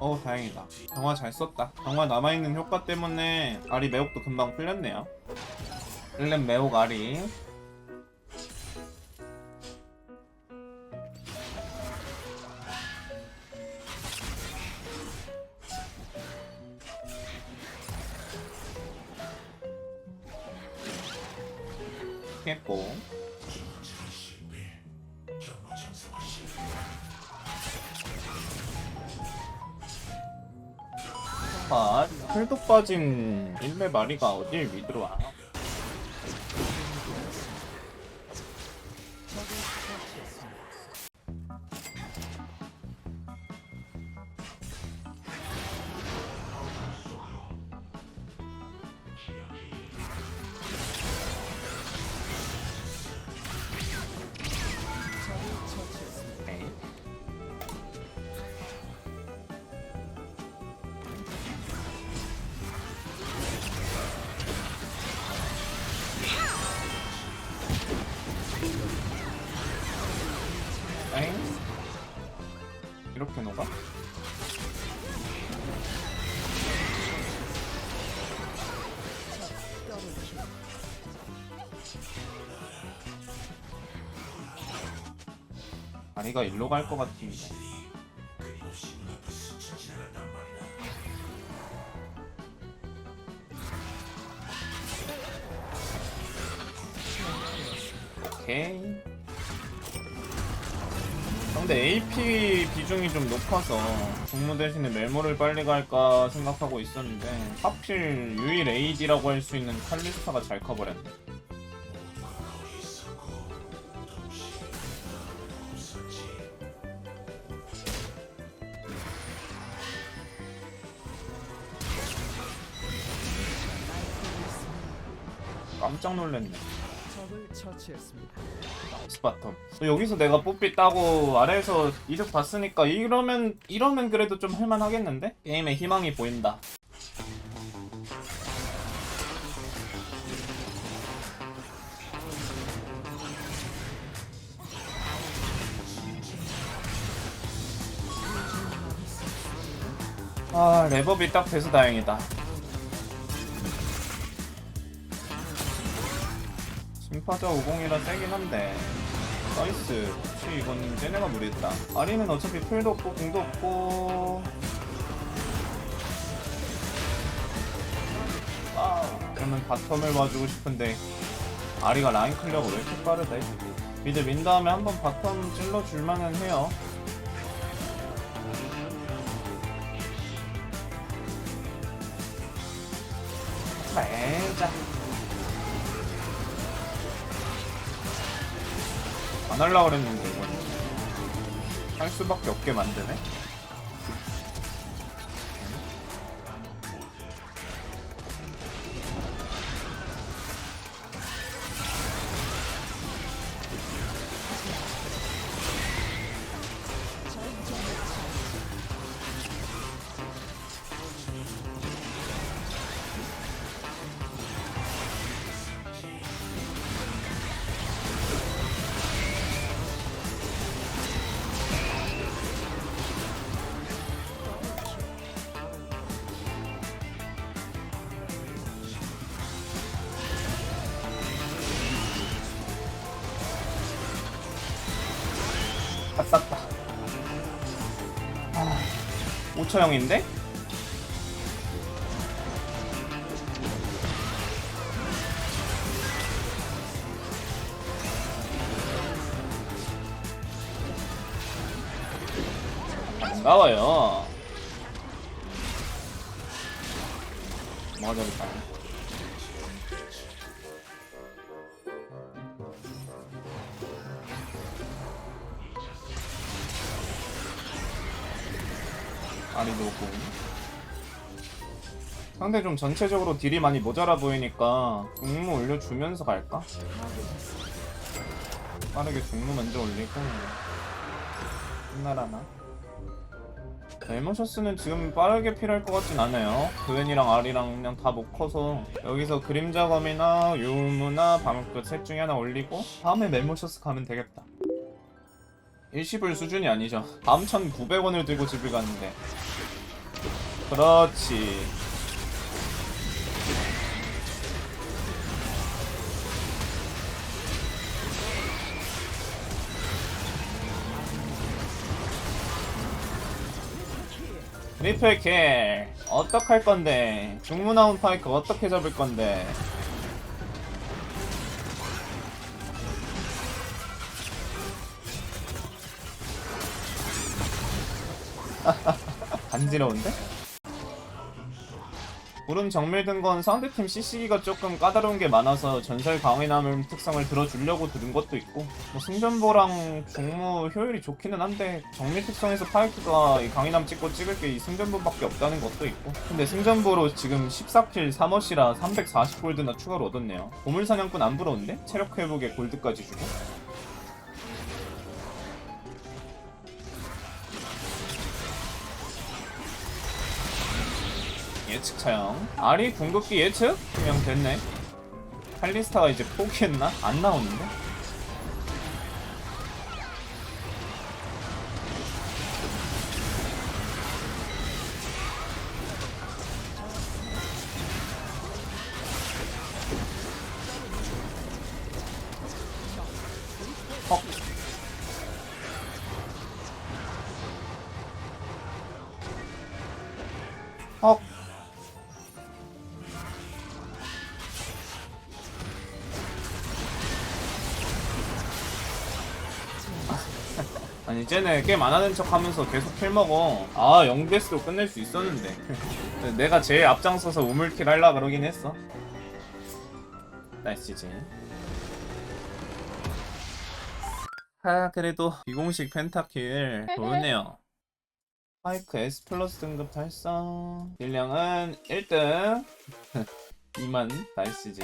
어 다행이다. 정화 잘 썼다. 정화 남아있는 효과 때문에 아리 매혹도 금방 풀렸네요. 1렙 매혹 아리 했고 아, 풀도 빠진 일레 마리가 어딜 믿으러 와? 다리가 일로 갈 것 같은데 오케이. 근데 AP 비중이 좀 높아서 중무 대신에 멜모를 빨리 갈까 생각하고 있었는데 하필 유일 AD라고 할 수 있는 칼리스타가 잘 커버렸네 깜짝 놀랐네. 스바텀 여기서 내가 뽀삐 따고 아래에서 이득 봤으니까 이러면 이러면 그래도 좀 할만하겠는데? 게임에 희망이 보인다 아 레버비 딱 돼서 다행이다 심파자 50이라 세긴 한데. 나이스. 혹시 이건 쟤네가 무리했다. 아리는 어차피 풀도 없고 궁도 없고. 아 그러면 바텀을 봐주고 싶은데. 아리가 라인 클리어가 왜 이렇게 빠르다 이 새끼 미드 민 다음에 한번 바텀 찔러줄만은 해요. 매자 안 할라 그랬는데 이거는 할 수밖에 없게 만드네. 다 쌌다. 아, 5처형인데? 반가워요. 맞아겠다. 아리도 오고 상대 좀 전체적으로 딜이 많이 모자라 보이니까 중무 올려주면서 갈까? 빠르게 중무 먼저 올리고 끝나라나? 벨모셔스는 지금 빠르게 필요할 것 같진 않아요 그웬이랑 아리랑 그냥 다 못 커서 여기서 그림자검이나 유무나 방울끝 셋 중에 하나 올리고 다음에 멜모셔스 가면 되겠다 일시불 수준이 아니죠. 다음 1900원을 들고 집을 갔는데. 그렇지. 리플 킬. 어떡할 건데? 나온 파이크 어떻게 잡을 건데 간지러운데? 구름 정밀 든건 상대팀 CC기가 조금 까다로운 게 많아서 전설 강화남 특성을 들어주려고 들은 것도 있고 뭐 승전보랑 종무 효율이 좋기는 한데 정밀 특성에서 파이크가 이 강인함 찍고 찍을 게 이 승전보밖에 없다는 것도 있고 근데 승전보로 지금 14킬 3어시라 340골드나 추가로 얻었네요 보물사냥꾼 안 부러운데? 체력 회복에 골드까지 주고 예측 차영 아리 궁극기 예측? 그냥 됐네 칼리스타가 이제 포기했나? 안 나오는데? 아니 쟤네 게임 안 하는 척 하면서 계속 킬 먹어. 아 0데스로 끝낼 수 있었는데. 내가 제일 앞장서서 우물킬 할라 그러긴 했어. 나이스 지 아 그래도 비공식 펜타킬 좋네요. 파이크 S 플러스 등급 달성. 딜량은 1등. 2만 나이스지